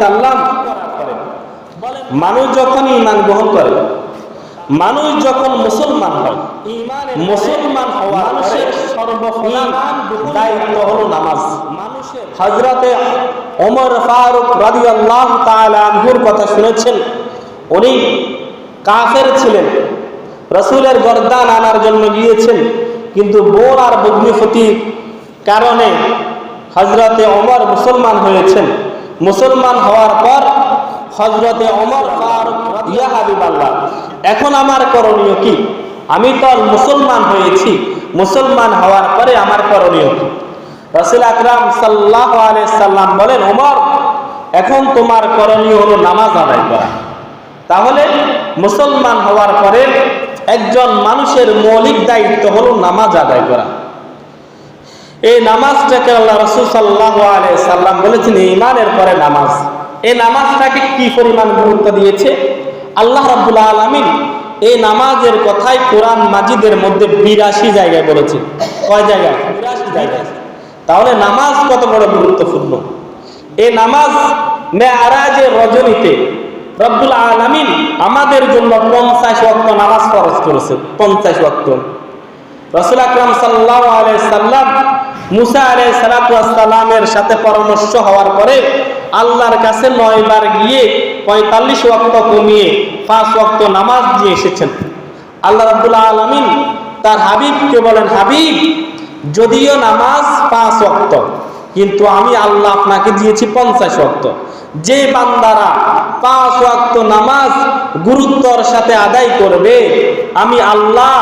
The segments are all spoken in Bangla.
সাল্লাম মানুষ যখন ঈমান গ্রহণ করে মানুষ যখন মুসলমান হয় মুসলমান হওয়া মানুষের সর্বপ্রধান দায়িত্ব হলো নামাজ। হজরতে ওমর ফারুক রাদিয়াল্লাহু তাআলা আনহুর কথা শুনেছেন। উনি কাফের ছিলেন রসুলের গর্দান আনার জন্য গিয়েছেন কিন্তু বোর আর কারণে হজরতে ওমর মুসলমান হয়েছেন। মুসলমান হওয়ার পর হজরতে অমর ইয়া এখন আমার করণীয় কি? আমি তো মুসলমান হয়েছি। মুসলমান হওয়ার পরে আমার করণীয় কি? রসুল আকরাম সাল্লাহ সাল্লাম বলেন, ওমর, এখন তোমার করণীয় হলো নামাজ আদায় করা। তাহলে মুসলমান হওয়ার পরে একজন মানুষের মৌলিক দায়িত্ব হলো নামাজ আদায় করা। এই নামাজটাকে আল্লাহ রসুল সাল্লাহ সাল্লাম বলেছেন ইমানের পরে নামাজ। এই নামাজটাকে কি পরিমাণ গুরুত্ব দিয়েছে? আল্লাহ রাবুল্লাহ আলমিন এই নামাজের কথাই কোরআন মাজিদের মধ্যে বিরাশি জায়গায় বলেছে। কয় জায়গায়? বিরাশি জায়গায়। তাহলে নামাজ কত বড় গুরুত্বপূর্ণ? এই নামাজ মেয়ারাজের রজনীতে রব্বুল আলমিন আমাদের জন্য পঞ্চাশ ওয়াক্ত নামাজ খরচ করেছে। পঞ্চাশ ওয়াক্ত। রসুল আকরাম সাল্লাহ সাল্লাম মুসা আলাই সালাতামের সাথে পরামর্শ হওয়ার পরে আল্লাহর কাছে নয়বার গিয়ে পঁয়তাল্লিশ ওয়াক্ত কমিয়ে পাঁচ ওয়াক্ত নামাজ দিয়ে এসেছেন। আল্লাহ রাবুল্লাহ আলমিন তার হাবিবকে বলেন, হাবিব, যদিও নামাজ পাঁচ ওয়াক্ত, কিন্তু আমি আল্লাহ আপনাকে দিয়েছি পঞ্চাশ ওয়াক্ত। যে বান্দারা পাঁচ ওয়াক্ত নামাজ গুরুত্বর সাথে আদায় করবে, আমি আল্লাহ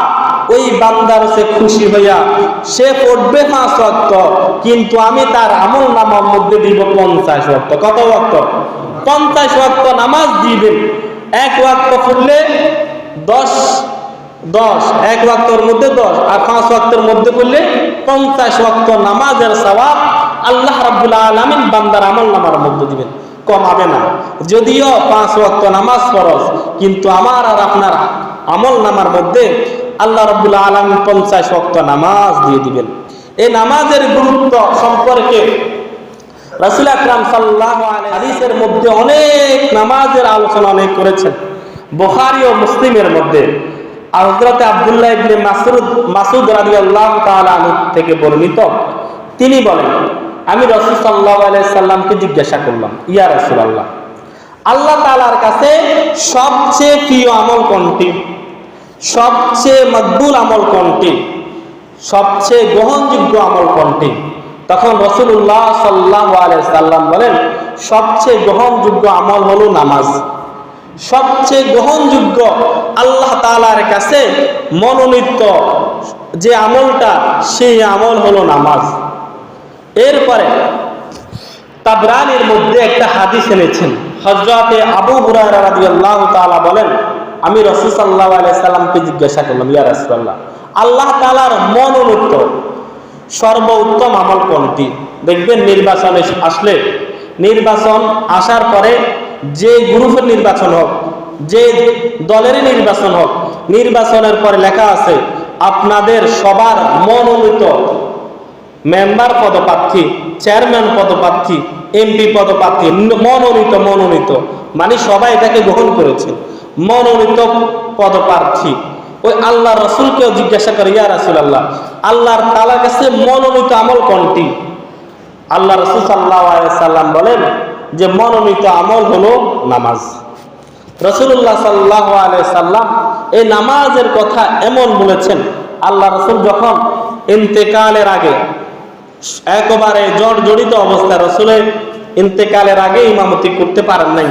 ওই বান্দার সে খুশি হইয়া, সে পড়বে পাঁচ ওয়াক্ত, কিন্তু আমি তার আমল নামার মধ্যে দিব পঞ্চাশ ওয়াক্ত। কত ওয়াক্ত? পঞ্চাশ ওয়াক্ত নামাজ দিবেন এক ওয়াক্ত পড়লে দশ দশ। এক ওয়াক্তর মধ্যে দশ, আর পাঁচ ওয়াক্তের মধ্যে পড়লে পঞ্চাশ ওয়াক্ত নামাজের সবাব আল্লাহ রাবুল্লাহ আলমিন বান্দার আমল নামার মধ্যে দিবেন। কমাবে না। যদিও পাঁচ ওয়াক্ত নামাজ ফরজ, কিন্তু আমার আর আপনার আমল নামার মধ্যে আল্লাহ রবুল্লাহ আলম পঞ্চাশ ওয়াক্ত নামাজ দিয়ে দিবেন। এই নামাজের গুরুত্ব সম্পর্কে রাসুল আকরাম সাল্লাহ হাদিসের মধ্যে অনেক নামাজের আলোচনা অনেক করেছেন। বুখারী ও মুসলিমের মধ্যে। হজরত আবদুল্লাহ ইবনে মাসুদ মাসুদ রাজি আল্লাহ থেকে বর্ণিত। তিনি বলেন আমি রসুল সাল্লাহ সাল্লামকে জিজ্ঞাসা করলাম, ইয়া রসুল আল্লাহ আল্লাহ তালার কাছে সবচেয়ে প্রিয় আমল কোনটি? সবচেয়ে মকবুল আমল কোনটি? সবচেয়ে গ্রহণযোগ্য আমল কোনটি? তখন রসুল্লাহ সাল্লাহ সাল্লাম বলেন, সবচেয়ে গ্রহণযোগ্য আমল হলো নামাজ। সবচেয়ে গ্রহণযোগ্য আল্লাহ তালার কাছে মনোনীত যে আমলটা, সেই আমল হলো নামাজ। এরপরে তাবরানির মধ্যে একটা হাদিস এনেছেন। হজরতে আবু রাদিয়াল্লাহু তাআলা বলেন, আমি রসুল সাল্লাহ সাল্লামকে জিজ্ঞাসা করলাম, ইয়া রাসূলুল্লাহ, আল্লাহ তাআলার মনোনীত সর্বোত্তম আমল কোনটি? দেখবেন নির্বাচনে আসলে, নির্বাচন আসার পরে যে গ্রুপের নির্বাচন হোক, যে দলেরই নির্বাচন হোক, নির্বাচনের পরে লেখা আছে, আপনাদের সবার মনোনীত মেম্বার পদপ্রার্থী, চেয়ারম্যান পদপ্রার্থী, এমপি পদপ্রার্থী, মনোনীত মনোনীত। মানে সবাই এটাকে গ্রহণ করেছে। মনোনীত পদপ্রার্থী। ওই আল্লাহ রসুলকেও জিজ্ঞাসা করে, ইয়া রাসুল আল্লাহ আল্লাহর তালার কাছে মনোনীত আমল কোনটি? আল্লাহ রসুল সাল্লাহ সাল্লাম বলেন যে, মনোনীত আমল হলো নামাজ। রসুল্লাহ সাল্লাহ সাল্লাম এই নামাজের কথা এমন বলেছেন, আল্লাহ রসুল যখন ইন্তেকালের আগে একেবারে জড়িত অবস্থায় রসুলের ইন্তেকালের আগে ইমামতি করতে পারেন নাই।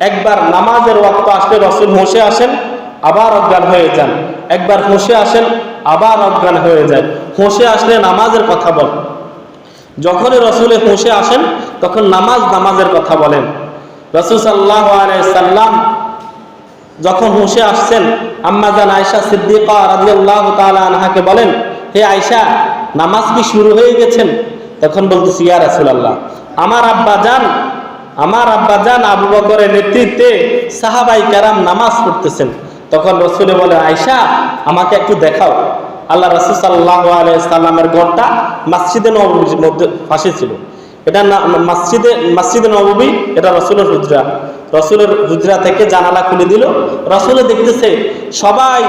একবার নামাজের ওয়াক্ত আসলে রসুল হোসে আসেন, আবার অজ্ঞান হয়ে যান। একবার হোসে আসেন, আবার অজ্ঞান হয়ে যায়। হোসে আসলে নামাজের কথা বল। যখনই রসুলে হোসে আসেন, তখন নামাজ নামাজের কথা বলেন। রসুল সাল্লাহ সাল্লাম যখন হুঁশে আসছেন আম্মাজান আয়সা সিদ্দিকা রাজিয়াল্লাহ তাআলা আনহাকে বলেন, হে আয়সা নামাজ কি শুরু হয়ে গেছেন তখন বলতেছি, ইয়া রাসূলুল্লাহ, আমার আব্বা যান, আমার আব্বা যান আবু বকরের নেতৃত্বে সাহাবাই কারাম নামাজ পড়তেছেন। তখন রসুলে বলে আয়সা আমাকে একটু দেখাও। আল্লাহ রসুল সাল্লাহ সাল্লামের ঘরটা মসজিদে নবীর মধ্যে পাশে ছিল। এটা মসজিদে মসজিদে নবী এটা রসুলের হুজরা। রসুলের হুজরা থেকে জানালা খুলে দিল। রসুলে দেখতেছে, সবাই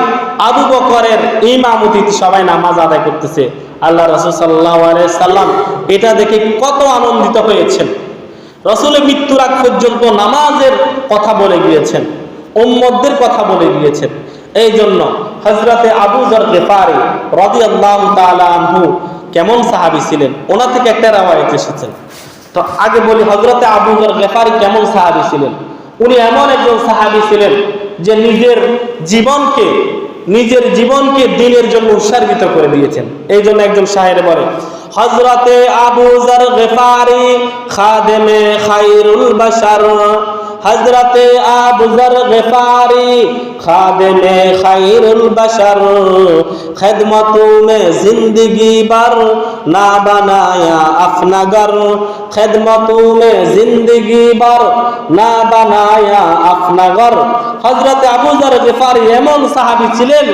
আবু বকরের ইমামতিতে সবাই নামাজ আদায় করতেছে। আল্লাহ রসুল সাল্লাহ সাল্লাম এটা দেখে কত আনন্দিত হয়েছেন। রসুলের মৃত্যুর আগ পর্যন্ত নামাজের কথা বলে গিয়েছেন উম্মদের কথা বলে গিয়েছেন। এই জন্য হজরতে আবু জর গেফারি রদি আল্লাহ আনহু কেমন সাহাবি ছিলেন? ওনা থেকে একটা রাওয়ায়ত এসেছেন তো আগে বলি হজরতে আবু জর গেফারি কেমন সাহাবি ছিলেন? উনি এমন একজন সাহাবি ছিলেন যে নিজের জীবনকে নিজের জীবনকে দিনের জন্য উৎসর্গিত করে দিয়েছেন। এই জন্য একজন শাহের বলে হজরতে আবু জার গেফারি খাদেমে খাইরুল বাশার। হজরতে আবুজর গেফারি খাদেমে খাইরুল বশর খেদমতু মে জিন্দগি বর না বানায়া আফনগর খেদমতু মে জিন্দগি বর না বানায়া আফনগর। হজরত আবুজর গেফারি এমন সাহাবি ছিলেন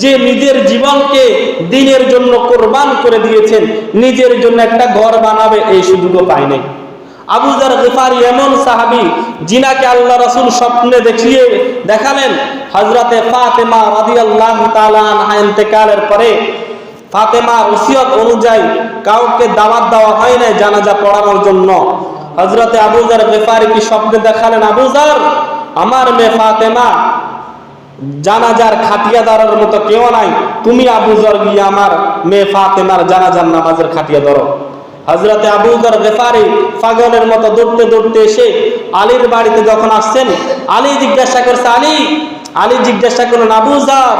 যে নিজের জীবনকে দিনের জন্য কোরবান করে দিয়েছেন, নিজের জন্য একটা ঘর বানাবে, এই সুযোগও পায় নাই। আবু জার এমন সাহাবি জিনাকে আল্লাহ রসুল স্বপ্নে দেখিয়ে দেখালেন, হযরতে ফাতেমা রাদিয়াল্লাহু তাআলা আনহা ইন্তেকালের পরে, ফাতেমা ওসিয়ত অনুযায়ী কাউকে দাওয়াত দেওয়া হয় না জানাজা পড়ানোর জন্য। হজরতে আবু জার কি স্বপ্নে দেখালেন? আবুজার আমার মেয়ে ফাতেমা, জানাজার খাটিয়া মতো কেউ নাই। তুমি আবু জর গিয়ে আমার মেয়ে ফাতেমার জানাজার নামাজের খাটিয়া ধরো। হজরতে আবুজর গেফারি পাগলের মতো দৌড়তে দৌড়তে এসে আলীর বাড়িতে যখন আসছেন, আলী জিজ্ঞাসা করছে, আলী আলী জিজ্ঞাসা করলেন আবুজার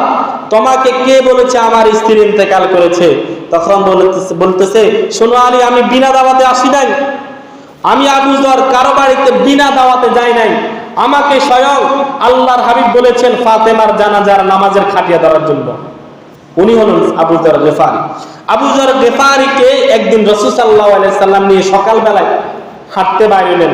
তোমাকে কে বলেছে আমার স্ত্রী ইন্তেকাল করেছে? তখন বলতেছে বলতেছে, শোনো আলী, আমি বিনা দাওয়াতে আসি নাই। আমি আবুজর কারও বাড়িতে বিনা দাওয়াতে যাই নাই। আমাকে স্বয়ং আল্লাহর হাবিব বলেছেন, ফাতেমার জানাজার নামাজের খাটিয়া ধরার জন্য। উনি হলেন আবুজার গেফারি। আবুজার গেফারিকে একদিন রসুল সাল্লাহ সাল্লাম নিয়ে সকালবেলায় হাঁটতে বাইরেলেন।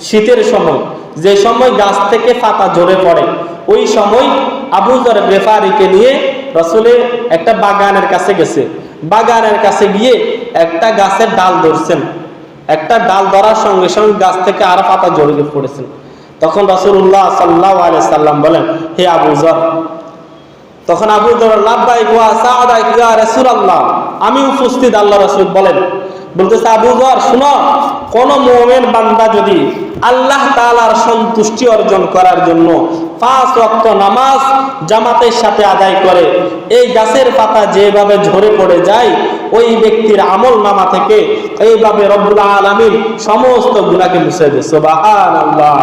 শীতের সময়, যে সময় গাছ থেকে পাতা ঝরে পড়ে, ওই সময় আবু আবুজার গেফারিকে নিয়ে রসুলের একটা বাগানের কাছে গেছে। বাগানের কাছে গিয়ে একটা গাছের ডাল ধরছেন। একটা ডাল ধরার সঙ্গে সঙ্গে গাছ থেকে আর পাতা ঝরে পড়েছেন। তখন রসুল্লাহ সাল্লাহ সাল্লাম বলেন, হে আবুজর তখন আবু লাভবাই ইয়া রাসূলুল্লাহ, আমি উপস্থিত, আল্লাহ রাসূল বলেন, বলতেছে, আবু যর, শুনো, কোন মুমিন বান্দা যদি আল্লাহ তাআলার সন্তুষ্টি অর্জন করার জন্য পাঁচ ওয়াক্ত নামাজ জামাতের সাথে আদায় করে, এই গাছের পাতা যেভাবে ঝরে পড়ে যায়, ওই ব্যক্তির আমল নামা থেকে এইভাবে রব্বুল আলামিন সমস্ত গুনাহকে মুছে দেয়। সুবহানাল্লাহ।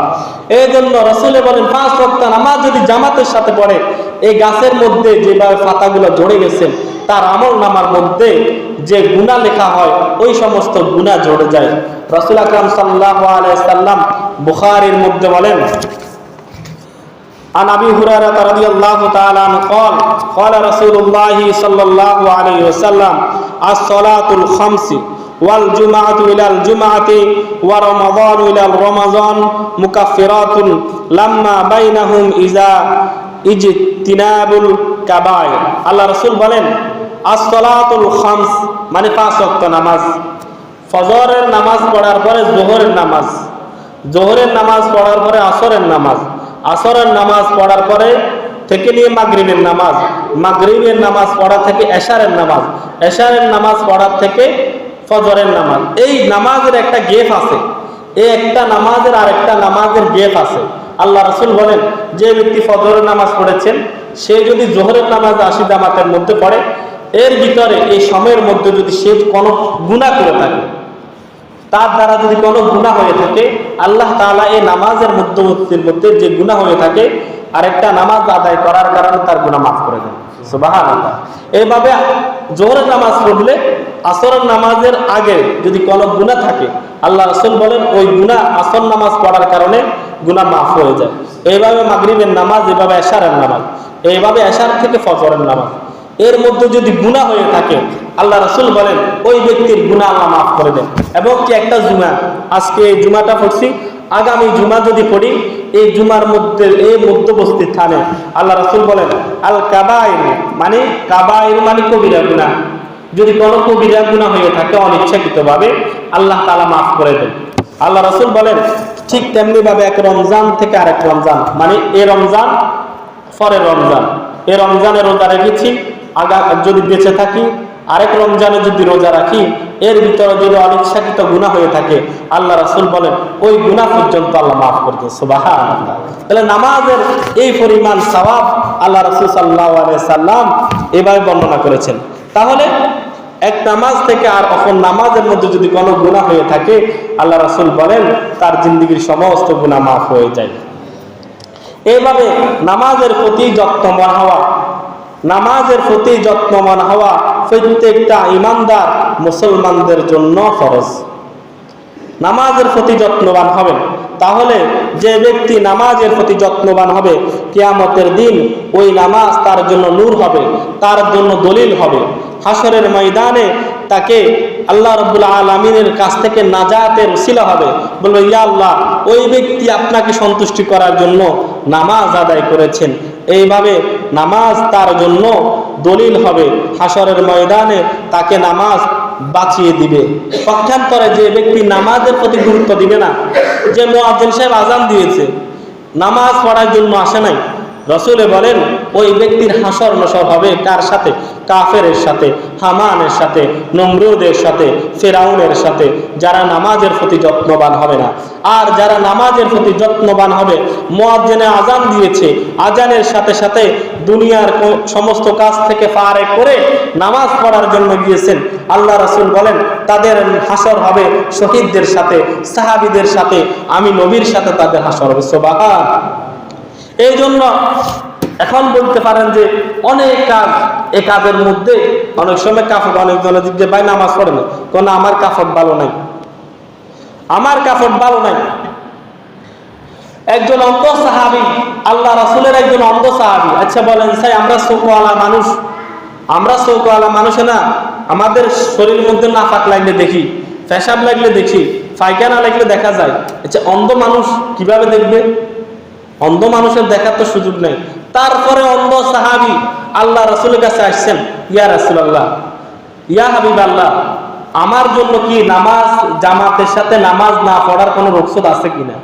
এই জন্য রসুলে বলেন, পাঁচ ওয়াক্ত নামাজ যদি জামাতের সাথে পড়ে এই গাছের মধ্যে যেভাবে পাতাগুলো জড়ে গেছে তার আমল নামার মধ্যে যে গুণা লেখা হয় ওই সমস্ত গুণা জড়ে যায় রসুল আকরাম সাল্লাহ সাল্লাম বুখারির মধ্যে বলেন عن ابي هريره رضي الله تعالى عنه قال قال رسول الله صلى الله عليه وسلم الصلاه الخمس والجمعة إلى الجمعة ورمضان إلى رمضان مكفرات لما بينهم ইজ তিনাবুল কাবায় আল্লাহ রসুল বলেন আসলাতুল খামস মানে পাঁচ অক্ত নামাজ। ফজরের নামাজ পড়ার পরে জোহরের নামাজ। জোহরের নামাজ পড়ার পরে আসরের নামাজ। আসরের নামাজ পড়ার পরে থেকে নিয়ে মাগরিবের নামাজ। মাগরিবের নামাজ পড়া থেকে এশারের নামাজ। এশারের নামাজ পড়ার থেকে ফজরের নামাজ। এই নামাজের একটা গেফ আছে। এই একটা নামাজের আর একটা নামাজের গেফ আছে। আল্লাহ রসুল বলেন, যে ব্যক্তি ফজরের নামাজ পড়েছেন, সে যদি জোহরের নামাজ আশি জামাতের মধ্যে পড়ে, এর ভিতরে এই সময়ের মধ্যে যদি সে কোনো গুণা করে থাকে, তার দ্বারা যদি কোনো গুণা হয়ে থাকে, আল্লাহ তাআলা এই নামাজের মধ্যবর্তীর মধ্যে যে গুণা হয়ে থাকে, আরেকটা নামাজ আদায় করার কারণে তার গুণা মাফ করে দেন। সুবাহান এইভাবে জোহরের নামাজ পড়লে আসরের নামাজের আগে যদি কোনো গুণা থাকে, আল্লাহ রসুল বলেন, ওই গুণা আসর নামাজ পড়ার কারণে গুণা মাফ হয়ে যায়। এইভাবে মাগরিবের নামাজ এভাবে এশারের নামাজ, এইভাবে এশার থেকে ফজরের নামাজ। এর মধ্যে যদি গুণা হয়ে থাকে, আল্লাহ রসুল বলেন, ওই ব্যক্তির গুণা আল্লাহ মাফ করে দেন। এবং কি একটা জুমা? আজকে এই জুমাটা পড়ছি, আগামী জুমা যদি পড়ি এই জুমার মধ্যে, এই মধ্যবস্তি স্থানে আল্লাহ রসুল বলেন, আল কাবাইর মানে কাবাইর মানে কবিরা গুণা যদি কোনো কবিরা গুণা হয়ে থাকে অনিচ্ছাকৃতভাবে, আল্লাহ তালা মাফ করে দেন। আল্লাহ রসুল বলেন, ঠিক তেমনি ভাবে এক রমজান থেকে আরেক রমজান মানে এ রমজান পরের রমজান। এ রমজানে রোজা রেখেছি, আগা যদি বেঁচে থাকি আরেক রমজানে যদি রোজা রাখি, এর ভিতরে যদি অনিচ্ছাকৃত গুণা হয়ে থাকে। আল্লাহ রাসুল বলেন, ওই গুণা পর্যন্ত আল্লাহ মাফ করতে তাহলে নামাজের এই পরিমাণ সওয়াব আল্লাহ রাসুল সাল্লাহ সাল্লাম এভাবে বর্ণনা করেছেন। তাহলে এক নামাজ থেকে আর অপর নামাজের মধ্যে যদি কোনো গুণা হয়ে থাকে, আল্লাহ রাসুল বলেন, তার জিন্দগির সমস্ত গুণা মাফ হয়ে যায়। এইভাবে নামাজের প্রতি যত্নবান হওয়া, নামাজের প্রতি যত্নবান হওয়া প্রত্যেকটা ইমানদার মুসলমানদের জন্য ফরজ। নামাজের প্রতি যত্নবান হবেন। তাহলে যে ব্যক্তি নামাজের প্রতি যত্নবান হবে, কেয়ামতের দিন ওই নামাজ তার জন্য নূর হবে, তার জন্য দলিল হবে। হাসরের ময়দানে তাকে আল্লাহ রব্বুল আলমিনের কাছ থেকে নাজাতের শিলা হবে। বলবে, ইয়া আল্লাহ, ওই ব্যক্তি আপনাকে সন্তুষ্টি করার জন্য নামাজ আদায় করেছেন। এইভাবে নামাজ তার জন্য দলিল হবে। হাসরের ময়দানে তাকে নামাজ বাঁচিয়ে দিবে। পক্ষান্তরে যে ব্যক্তি নামাজের প্রতি গুরুত্ব দিবে না, যে মোয়াজ্জেন সাহেব আজান দিয়েছে, নামাজ পড়ার জন্য আসে নাই রসুলে বলেন, ওই ব্যক্তির হাসর নসর হবে কার সাথে? কাফেরের সাথে হামানের সাথে, নমরুদের সাথে, ফেরাউনের সাথে। যারা নামাজের প্রতি যত্নবান হবে না। আর যারা নামাজের প্রতি যত্নবান হবে, মোয়াজ্জেনে আজান দিয়েছে। আজানের সাথে সাথে দুনিয়ার সমস্ত কাজ থেকে পারে করে নামাজ পড়ার জন্য গিয়েছেন। আল্লাহ রসুল বলেন, তাদের হাসর হবে শহীদদের সাথে, সাহাবিদের সাথে। আমি নবীর সাথে তাদের হাসর হবে। সোবাহান। এই জন্য এখন বলতে পারেন যে অনেক কাজ এ কাজের মধ্যে অনেক সময় কাফট অনেকজনে দিক যে ভাই, নামাজ পড়ে না? আমার কাফট ভালো নাই। আমার কাফট ভালো নাই। একজন অন্ধ সাহাবি, আল্লাহ রাসুলের একজন অন্ধ সাহাবি। আচ্ছা বলেন সাই আমরা চৌকওয়ালা মানুষ। আমরা চৌকওয়ালা মানুষে না। আমাদের শরীর মধ্যে নাফাক লাগলে দেখি, পেশাব লাগলে দেখি, পায়খানা লাগলে দেখা যায়। আচ্ছা অন্ধ মানুষ কীভাবে দেখবে? অন্ধ মানুষের দেখার তো সুযোগ নেই। তারপরে অন্ধ সাহাবি আল্লাহ রসুলের কাছে আসছেন, ইয়া রাসুলাল্লাহ, ইয়া হাবিব আল্লাহ আমার জন্য কি নামাজ, জামাতের সাথে নামাজ না পড়ার কোনো রোকসদ আছে কিনা?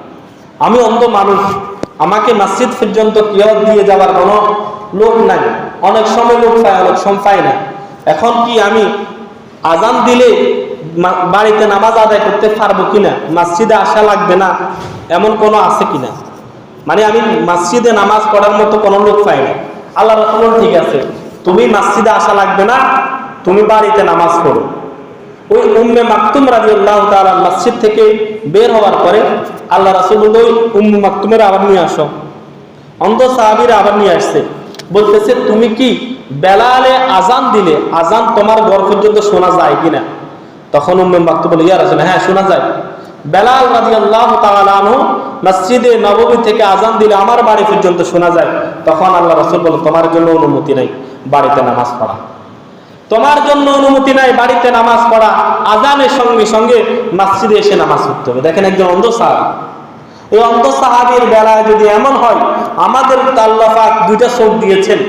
আমি অন্ধ মানুষ, আমাকে মসজিদ পর্যন্ত কেউ দিয়ে যাওয়ার কোনো লোক নাই। অনেক সময় লোক পায়, অনেক সময় পায় না। এখন কি আমি আজান দিলে বাড়িতে নামাজ আদায় করতে পারব কিনা? মসজিদে আসা লাগবে না, এমন কোনো আছে কিনা? মানে আমি মসজিদে নামাজ পড়ার মতো কোনো লোক পাই না। আল্লাহ রসুল ঠিক আছে, তুমি মসজিদে আসা লাগবে না, তুমি বাড়িতে নামাজ পড়ো। ওই উম্মে মাকতুম রাজি আল্লাহ তালা মসজিদ থেকে বের হওয়ার পরে আল্লাহ রাসুল ওই উম্মে মাকতুমের আবার নিয়ে আসো। অন্ধ সাহাবিরা আবার নিয়ে আসছে। বলতেছে, তুমি কি বেলালে আজান দিলে আজান তোমার ঘর পর্যন্ত শোনা যায় কিনা? তখন উম্মে মাকতুম বলে, ইয়া রাসূল হ্যাঁ শোনা যায়। বেলাল রাদিয়াল্লাহু তাআলা আনহু মসজিদে নববী থেকে আজান দিলে আমার বাড়ি পর্যন্ত শোনা যায়। তখন আল্লাহ রাসূল বলে তোমার জন্য অনুমতি নাই, বাড়িতে নামাজ পড়া। তোমার জন্য অনুমতি নাই, বাড়িতে নামাজ পড়া। আজানের সঙ্গে সঙ্গে মসজিদে এসে নামাজ পড়তে হবে। দেখেন একজন অন্ধ সাহাবি। এই অন্ধ সাহাবির বেলায় যদি এমন হয়, আমাদের আল্লাহাক দুইটা চোখ দিয়েছেন।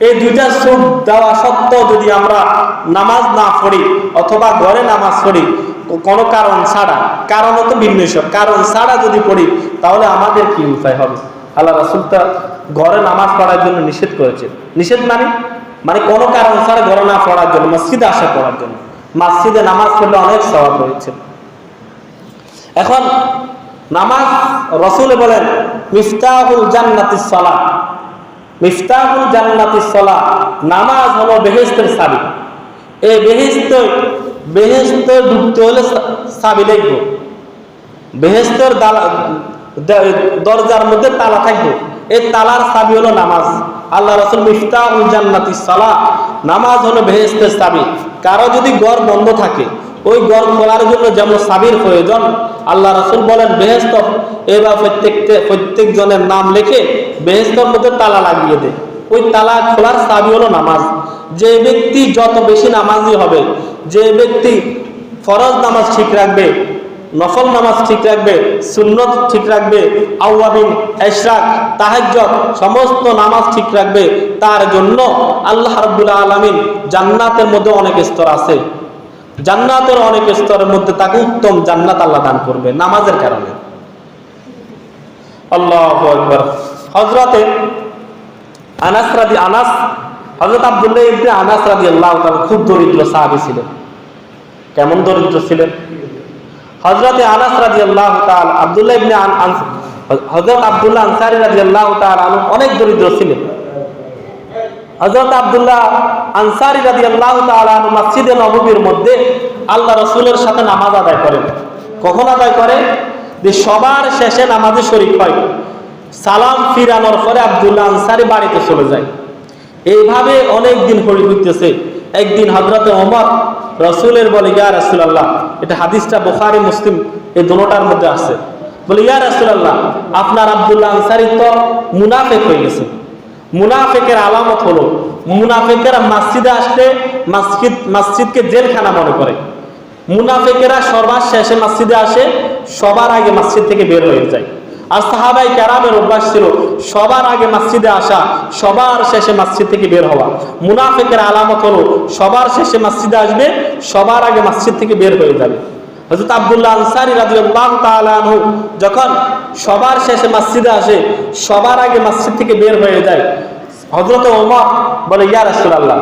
এই দুইটা চোখ দেওয়া সত্ত্বেও যদি আমরা নামাজ না পড়ি অথবা ঘরে নামাজ পড়ি কোনো কারণ ছাড়া কারণও তো ভিন্ন সব। কারণ ছাড়া যদি পড়ি, তাহলে আমাদের কি উপায় হবে? আল্লাহ রাসুল তা ঘরে নামাজ পড়ার জন্য নিষেধ করেছে। নিষেধ মানে? মানে কোনো কারণ ছাড়া ঘরে না পড়ার জন্য, মসজিদে আসা পড়ার জন্য। মসজিদে নামাজ পড়লে অনেক স্বভাব রয়েছে। এখন নামাজ রসুল বলেন, মিফতাহুল জান্নাতিস সালা মিফতাহুল জান্নাতিস সালা নামাজ হলো বেহেস্তের চাবি এই বেহেস্ত বেহেস্তে ঢুকতে হলে চাবি লাগবে। বেহেস্তের দরজার মধ্যে তালা থাকবে। এই তালার চাবি হলো নামাজ। আল্লাহ রসুল মিফতাহুল জান্নাতিস সালা। নামাজ হলো বেহেস্তের চাবি। কারও যদি গড় বন্ধ থাকে, ওই গড় খোলার জন্য যেমন সাবির প্রয়োজন, আল্লাহ রসুল বলেন, বেহেস্ত, এবার প্রত্যেককে প্রত্যেক জনের নাম লেখে বেহেস্তর মধ্যে তালা লাগিয়ে দেয় ওই তালা খোলার চাবি হলো নামাজ। যে ব্যক্তি যত বেশি নামাজি হবে, যে ব্যক্তি ফরজ নামাজ ঠিক রাখবে, নফল নামাজ ঠিক রাখবে, সুন্নত ঠিক রাখবে আউয়াবিন এশরাক তাহাজ্জত সমস্ত নামাজ ঠিক রাখবে, তার জন্য আল্লাহ রাব্বুল আলামিন জান্নাতের মধ্যে অনেক স্তর আছে। জান্নাতের অনেক স্তরের মধ্যে তাকে উত্তম জান্নাত আল্লাহ দান করবে, নামাজের কারণে। আল্লাহ আকবার। হযরতে আনাস রাদি আনাস হযরত আবদুল্লাহ ইবনে আনাস রাদিয়াল্লাহু তাআলা খুব দরিদ্র সাহাবী ছিলেন। কেমন দরিদ্র ছিলেন? হযরতে আনাস রাদিয়াল্লাহু তাআলা, আব্দুল্লাহ ইবনে হযরত আব্দুল্লাহ আনসারী রাদিয়াল্লাহু তাআলা অনেক দরিদ্র ছিলেন। হযরত আব্দুল্লাহ আনসারী রাদিয়াল্লাহু তাআলা মসজিদে নববীর মধ্যে আল্লাহ রাসূলের সাথে নামাজ আদায় করেন। কখন আদায় করে? যে সবার শেষে নামাজে শরীক হয়। সালাম ফিরানোর পরে আব্দুল্লাহ আনসারী বাড়িতে চলে যায়। এইভাবে অনেক দিন হরি হইতেছে একদিন হজরতে ওমর রসুলের বলে, ইয়া রাসূলুল্লাহ এটা হাদিসটা বোখারি, মুসলিম, এই দুটোটার মধ্যে আছে। বলে, ইয়া রাসূলুল্লাহ আপনার আব্দুল্লাহ আনসারী তো মুনাফেক হয়ে গেছে। মুনাফেকের আলামত হলো, মুনাফেকেরা মসজিদে আসলে মসজিদ, মসজিদকে জেলখানা মনে করে। মুনাফেকেরা সবার শেষে মসজিদে আসে, সবার আগে মসজিদ থেকে বের হয়ে যায়। আর সাহাবাই ক্যারামের অভ্যাস ছিল সবার আগে মসজিদে আসা, সবার শেষে মসজিদ থেকে বের হওয়া। মুনাফেকের আলামত হলো সবার শেষে মসজিদে আসবে, সবার আগে মসজিদ থেকে বের হয়ে যাবে। হযরত আব্দুল্লাহ আনসারী রাদিয়াল্লাহু তাআলা যখন সবার শেষে মসজিদে আসে, সবার আগে মসজিদ থেকে বের হয়ে যায়, হযরত ওমর বলে, ইয়া রাসূলুল্লাহ,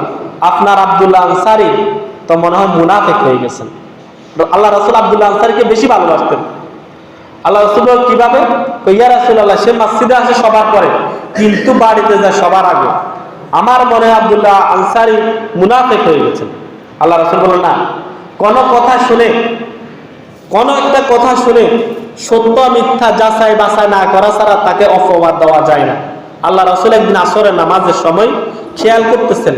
আপনার আব্দুল্লাহ আনসারী তো মনে হয় মুনাফিক হয়ে গেছেন। আল্লাহ রাসূল আব্দুল্লাহ আনসারীকে বেশি ভালোবাসতেন। আল্লাহ রাসূল কীভাবে? ইয়া রাসূলুল্লাহ, সে মসজিদে আসে সবার পরে, কিন্তু বাড়িতে যায় সবার আগে। আমার মনে আব্দুল্লাহ আনসারী মুনাফিক হয়ে গেছেন। আল্লাহ রাসূল বলেন না, কোন কথা শুনে, কোন একটা কথা শুনে সত্য, মিথ্যা যাচাই বাছাই না করা ছাড়া তাকে অপবাদ দেওয়া যায় না। আল্লাহ রাসুল একদিন আসরের নামাজের সময় খেয়াল করতেছেন,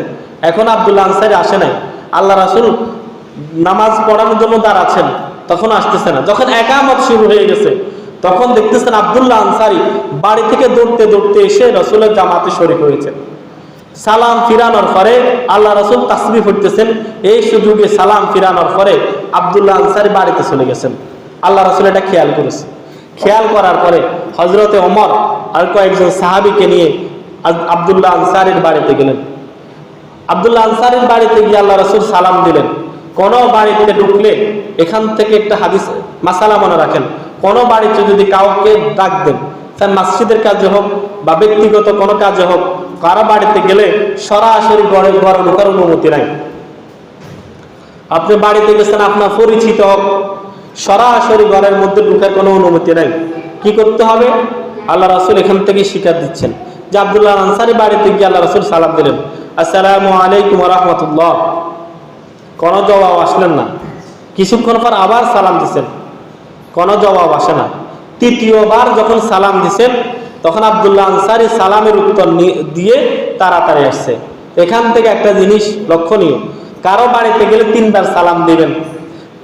এখন আব্দুল্লাহ আনসারি আসে নাই। আল্লাহ রাসুল নামাজ পড়ানোর জন্য দাঁড়াচ্ছেন। তখন আসতেছে না। যখন একামত শুরু হয়ে গেছে, তখন দেখতেছেন আব্দুল্লাহ আনসারি বাড়ি থেকে দৌড়তে দৌড়তে এসে রসুলের জামাতে শরিক হয়েছেন সালাম ফিরানোর পরে আল্লাহ রসুল তাসবি ফুটতেছেন এই সুযোগে সালাম ফিরানোর পরে আব্দুল্লাহ আনসারি বাড়িতে চলে গেছেন। আল্লাহ রসুল এটা খেয়াল করেছে। খেয়াল করার পরে হজরতে ওমর আর কয়েকজন সাহাবিকে নিয়ে আব্দুল্লাহ আনসারির বাড়িতে গেলেন। আব্দুল্লাহ আনসারির বাড়িতে গিয়ে আল্লাহ রসুল সালাম দিলেন। কোন বাড়িতে ঢুকলে এখান থেকে একটা হাদিস, মাসালা মনে রাখেন। কোন বাড়িতে যদি কাউকে ডাক দেন স্যার মসজিদের কাজে হোক বা ব্যক্তিগত কোনো কাজে হোক, কারও বাড়িতে গেলে সরাসরি ঘরে ঘরে ঢোকার অনুমতি নাই। আপনি বাড়িতে গেছেন, আপনার পরিচিত হোক, সরাসরি ঘরের মধ্যে ঢুকার কোনো অনুমতি নাই। কি করতে হবে? আল্লাহ রাসুল এখান থেকে শিকার দিচ্ছেন যে আব্দুল্লাহ আনসারি বাড়িতে গিয়ে আল্লাহ রাসুল সালাম দিলেন, আসসালামু আলাইকুম রহমতুল্লাহ। কোনো জবাব আসলেন না। কিছুক্ষণ পর আবার সালাম দিচ্ছেন কোনো জবাব আসে না। তৃতীয়বার যখন সালাম দিছেন, তখন আব্দুল্লাহ আনসারি সালামের উত্তর দিয়ে তাড়াতাড়ি আসছে। এখান থেকে একটা জিনিস লক্ষণীয়। কারও বাড়িতে গেলে তিনবার সালাম দিবেন।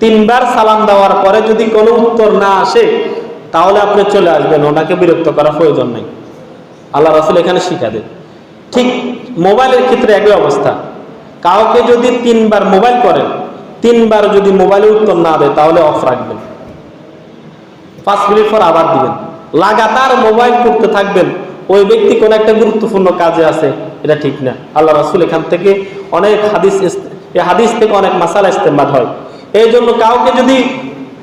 তিনবার সালাম দেওয়ার পরে যদি কোনো উত্তর না আসে, তাহলে আপনি চলে আসবেন। ওনাকে বিরক্ত করার প্রয়োজন নেই। আল্লাহ রাসুল এখানে শিখা দেন। ঠিক মোবাইলের ক্ষেত্রে একই অবস্থা। কাউকে যদি তিনবার মোবাইল করেন তিনবার যদি মোবাইলে উত্তর না দেয়, তাহলে অফ রাখবেন। পাঁচ মিনিট পর আবার দিবেন। লাগাতার মোবাইল করতে থাকবেন, ওই ব্যক্তি কোন একটা গুরুত্বপূর্ণ কাজে আছে, এটা ঠিক না। আল্লাহ রাসুল এখান থেকে অনেক হাদিস এই হাদিস থেকে অনেক মাসালা ইস্তেমাল হয়। এই জন্য কাউকে যদি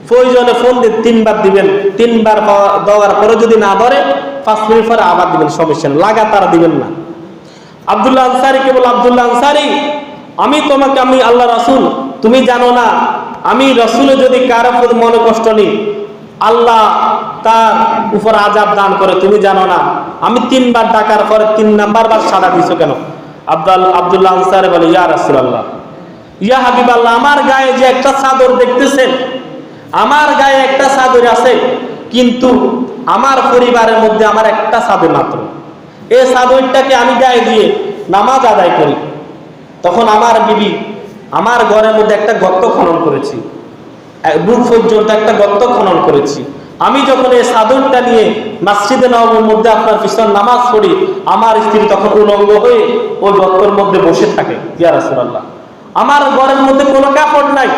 প্রয়োজনে ফোন দিয়ে তিনবার দিবেন, তিনবার দেওয়ার পরে যদি না ধরে, পাঁচ মিনিট পরে আবার দিবেন, সমস্যা লাগাতার দিবেন না। আব্দুল্লাহ আনসারি কেবল আবদুল্লাহ আনসারি আমি তোমাকে, আমি আল্লাহ রাসুল, তুমি জানো না, আমি রসুলে যদি কারও প্রতি মনে কষ্ট নিই, আল্লাহ তার উপর আজাব দান করে, তুমি জানো না। আমি তিনবার ডাকার পরে তিন নাম্বার বার সাড়া দিছো কেন? আব্দুল, আব্দুল্লাহ আনসারি বলে, ইয়া রাসুল আল্লাহ ইয়া হাবিব আল্লাহ আমার গায়ে যে একটা চাদর দেখতেছেন, আমার গায়ে একটা চাদর আছে, কিন্তু আমার পরিবারের মধ্যে আমার একটা চাদর মাত্র। এই চাদরটাকে আমি গায়ে দিয়ে নামাজ আদায় করি। তখন আমার বিবি, আমার ঘরের মধ্যে একটা গর্ত খনন করেছি। বুক পর্যন্ত একটা গর্ত খনন করেছি। আমি যখন এই চাদরটা নিয়ে মসজিদে নবমের মধ্যে আপনার পিছন নামাজ পড়ি, আমার স্ত্রী তখন উলঙ্গ হয়ে ওই গর্তর মধ্যে বসে থাকে, ইয়া আমার ঘরের মধ্যে কোনো কাপড় নাই।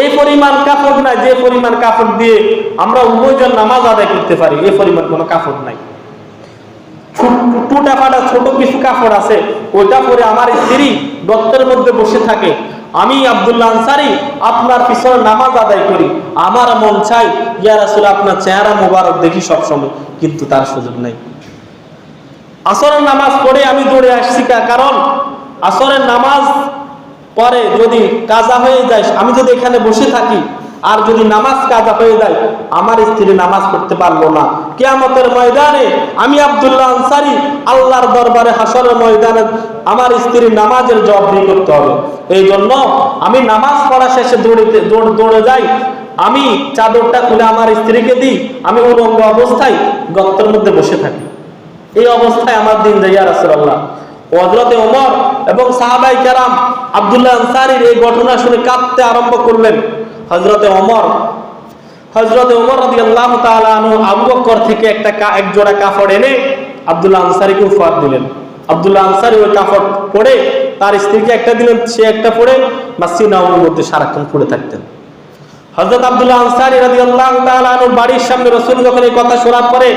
এই পরিমাণ কাপড় নাই, যে পরিমাণ কাপড় দিয়ে আমরা উভয়জন নামাজ আদায় করতে পারি এই পরিমাণ কোনো কাপড় নাই। টুটা ফাটা ছোট কিছু কাপড় আছে, ওইটা পরে আমার স্ত্রী মধ্যে বসে থাকে। আমি আব্দুল্লাহ আনসারি, আপনার পিছনে নামাজ আদায় করি। আমার মন চাই আপনার চেহারা মোবারক দেখি সবসময়, কিন্তু তার সুযোগ নেই। আসরের নামাজ পড়ে আমি দৌড়ে আসছি কারণ আসরের নামাজ পরে যদি কাজা হয়ে যায়, আমি যদি এখানে বসে থাকি আর যদি নামাজ কাজা হয়ে যায়, আমার স্ত্রী নামাজ পড়তে পারল না। কেয়ামতের ময়দানে আমি আব্দুল্লাহ আনসারি আল্লাহর দরবারে হাসরের ময়দানে আমার স্ত্রী নামাজের জবাবদি করতে হবে। এই জন্য আমি নামাজ পড়া শেষে দৌড়িতে দৌড় দৌড়ে যাই। আমি চাদরটা খুলে আমার স্ত্রীকে দিই। আমি উলঙ্গ অবস্থায় গর্তের মধ্যে বসে থাকি। এই অবস্থায় আমার দিন যায়, ইয়া রাসূলুল্লাহ। হযরতে ওমর এবং সাহাবাই কেরাম আব্দুল্লাহ আনসারীর এই ঘটনা শুনে কাঁদতে আরম্ভ করলেন। হযরতে ওমর হযরতে ওমর রাদিয়াল্লাহু তাআলা আনহু আবু থেকে একটা কা- এক জোড়া কাপড় এনে আব্দুল্লাহ আনসারীকে উপহার দিলেন। আব্দুল্লাহ আনসারী ওই কাপড় পরে তার স্ত্রীকে একটা দিলেন, সে একটা পরে মাসজিদ নববীর মধ্যে সারাক্ষণ পড়ে থাকতেন। হজরত আব্দুল্লাহ আনসারী রাদিয়াল্লাহু তাআলা আনহুর বাড়ির সামনে রাসূল যখন এই কথা শোনার পরে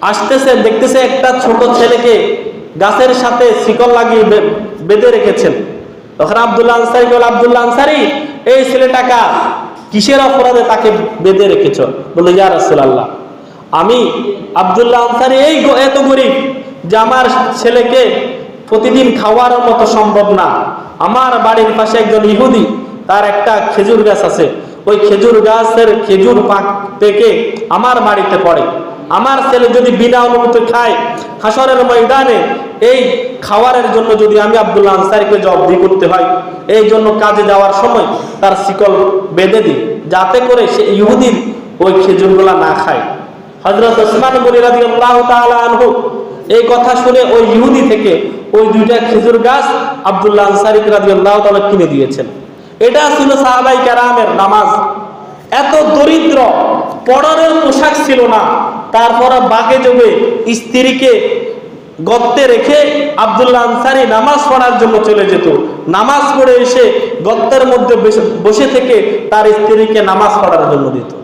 আসতেছেন দেখতেছে একটা ছোট ছেলেকে গাছের সাথে শিকল লাগিয়ে বে- বেঁধে রেখেছেন। তখন আব্দুল্লাহ আনসারি বলে, আব্দুল্লাহ আনসারি, এই ছেলেটাকা কিসের অপরাধে তাকে বেঁধে রেখেছ? বলে ইয়া রাসূলুল্লাহ, আমি আবদুল্লাহ আনসারি, এই এত গরিব যে আমার ছেলেকে প্রতিদিন খাওয়ার মতো সম্ভব না। আমার বাড়ির পাশে একজন ইহুদি, তার একটা খেজুর গাছ আছে। ওই খেজুর গাছের খেজুর পাক পেকে আমার বাড়িতে পড়ে। আমার ছেলে যদি বিনা অনুমতি খায়, হাসরের ময়দানে এই খাওয়ারের জন্য যদি আমি আব্দুল্লাহ আনসারিকে জবাবদি করতে হয়, এই জন্য কাজে যাওয়ার সময় তার শিকল বেঁধে দিই, যাতে করে সে ইহুদির ওই খেজুরগুলা না খায়। হজরত ওসমান আনহু এই কথা শুনে ওই ইহুদি থেকে ওই দুইটা খেজুর গাছ আব্দুল্লাহ আনসারি রাদিয়াল্লাহু তাআলা কিনে দিয়েছেন। এটা ছিল সাহাবাই কারামের নামাজ। এত দরিদ্র পরনের পোশাক ছিল না। তারপর বাগে যোগে স্ত্রীকে গর্তে রেখে আবদুল্লাহ আনসারি নামাজ পড়ার জন্য চলে যেত। নামাজ পড়ে এসে গর্তের মধ্যে বসে- থেকে তার স্ত্রীকে নামাজ পড়ার জন্য দিত।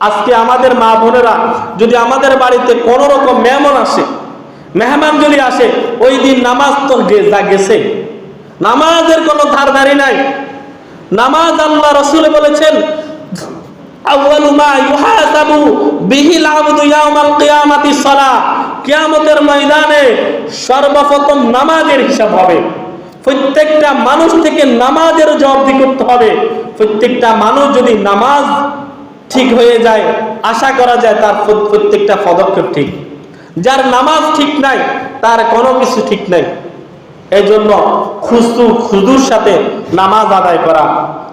আজকে আমাদের মা বোনেরা, যদি আমাদের বাড়িতে কোন রকম মেহমান আসে, মেহমান যদি আসে, ওই দিন নামাজ তো যা গেছে। নামাজের কোনো ধারধারি নাই। নামাজ আল্লাহ রসুল বলেছেন, আউয়ালু মা ইউহাসাবু বিহিল আবদু ইয়াউমাল কিয়ামাতি সালাহ কিয়ামতের ময়দানে সর্বপ্রথম নামাজের হিসাব হবে। প্রত্যেকটা মানুষ থেকে নামাজের জবাবদি করতে হবে। প্রত্যেকটা মানুষ যদি নামাজ ঠিক হয়ে যায়, আশা করা যায় তার প্রত্যেকটা পদক্ষেপ ঠিক। যার নামাজ ঠিক নাই, তার কোনো কিছু ঠিক নাই। এই জন্য খুস্তু খুদুর সাথে নামাজ আদায় করা।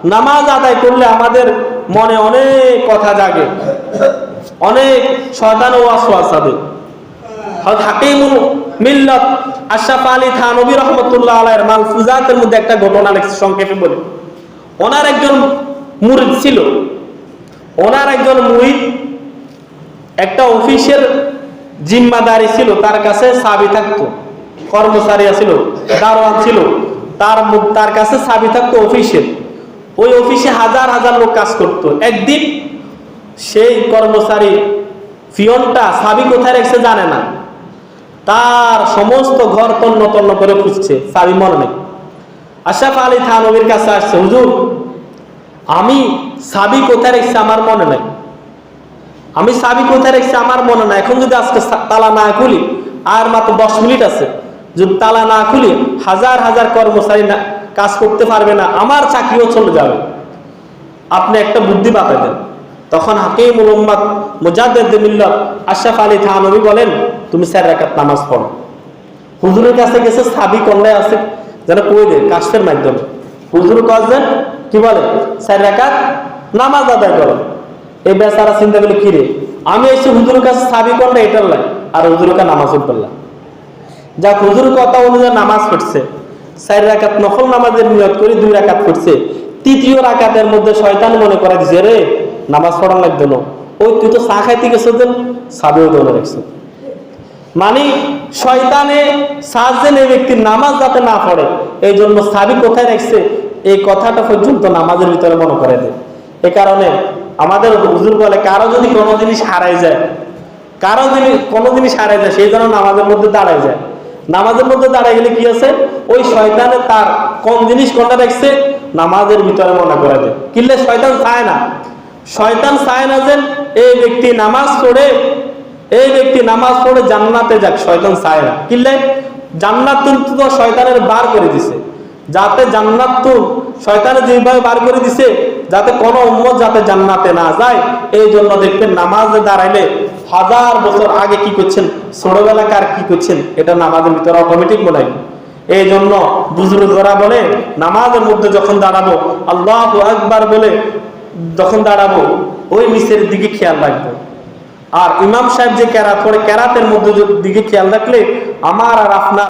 নামাজ আদায় করলে আমাদের মনে অনেক কথা জাগে। অনেক শয়তান ও আসওয়াসাবে মিল্লাত মধ্যে একটা ঘটনা বলে। ওনার একজন ছিল। ওনার একজন একটা জিম্মাদারি ছিল, তার কাছে চাবি থাকতো, কর্মচারী ছিল, দারোয়ান ছিল, তার তার কাছে চাবি থাকতো অফিসের। ওই অফিসে হাজার হাজার লোক কাজ করতো। একদিন সেই কর্মচারী ফিয়নটা চাবি কোথায় রেখেছে জানে না। তার সমস্ত ঘর তন্ন তন্ন করে খুঁজছে চাবি মনে নেই। আশরাফ আলী থানবীর কাছে আসছে, হুজুর, আমি সাবি কোথায় রেখেছি আমার মনে নাই। আমি সাবি কোথায় রেখেছি আমার মনে নাই। এখন যদি আজকে তালা না খুলি, আর মাত্র দশ মিনিট আছে, যদি তালা না খুলি, হাজার হাজার কর্মচারী না কাজ করতে পারবে না, আমার চাকরিও চলে যাবে। আপনি একটা বুদ্ধি বাতা দেন। তখন হাকিম উম্মাদ মুজাদ্দেদ মিল্লাত আশরাফ আলী থানবী বলেন তুমি চার রাকাত নামাজ পড়ো। হুজুরের কাছে গেছে সাবি কল্লায় আছে, যেন কই দে কাশের মাধ্যমে। হুজুর কাজেন কি বলে? চার রাকাত নামাজ আদায় করো। এই বেচারা চিন্তা করলে, কি রে? আমি এসে হুজুরের কাছে সাবি করলে এটার লাই, আর হুজুরকে নামাজ পড়লাম। যাক, হুজুর কথা অনুযায়ী নামাজ পড়ছে। চার রাকাত নফল নামাজের নিয়ত করে দুই রাকাত পড়ছে। তৃতীয় রাকাতের মধ্যে শয়তান মনে করে দিছে, রে, নামাজ পড়ার লাগতো না। ওই তুই তো চা খাইতে গেছো দেন সাবেও দৌড়ে মানে শয়তানে সাজেন এই ব্যক্তির নামাজ যাতে না পড়ে, এই জন্য সাবি কোথায় রাখছে? এই কথাটা পর্যন্ত নামাজের ভিতরে মনে করে দেয় এ কারণে আমাদের হুজুর বলে, কারও যদি কোনো জিনিস হারাই যায়, কারও যদি কোনো জিনিস হারাই যায় সেই জন্য নামাজের মধ্যে দাঁড়ায় যায়। নামাজের মধ্যে দাঁড়ায় গেলে কি আছে? ওই শয়তানে তার কোন জিনিস কোনটা দেখছে নামাজের ভিতরে মনে করে দেয় কিনলে শয়তান চায় না। শয়তান চায় না যে এই ব্যক্তি নামাজ পড়ে এই ব্যক্তি নামাজ পড়ে জান্নাতে যাক, শয়তান চায় না। কিনলে জান্নাত কিন্তু তো শয়তানের বার করে দিছে। যাতে জান্নাত তো শয়তানে যেভাবে বার করে দিছে, যাতে কোনো উম্মত যাতে জান্নাতে না যায়, এই জন্য দেখবেন নামাজে দাঁড়াইলে হাজার বছর আগে কি করছেন, ছোটবেলাকার কি করছেন, এটা নামাজের ভিতরে অটোমেটিক মনে হয়। এই জন্য বুজুর্গরা বলে, নামাজের মধ্যে যখন দাঁড়াবো, আল্লাহ একবার বলে যখন দাঁড়াবো, ওই নিচের দিকে খেয়াল রাখব। আর ইমাম সাহেব যে ক্যারাত পড়ে ক্যারাতের মধ্যে দিকে খেয়াল রাখলে আমার আর আপনার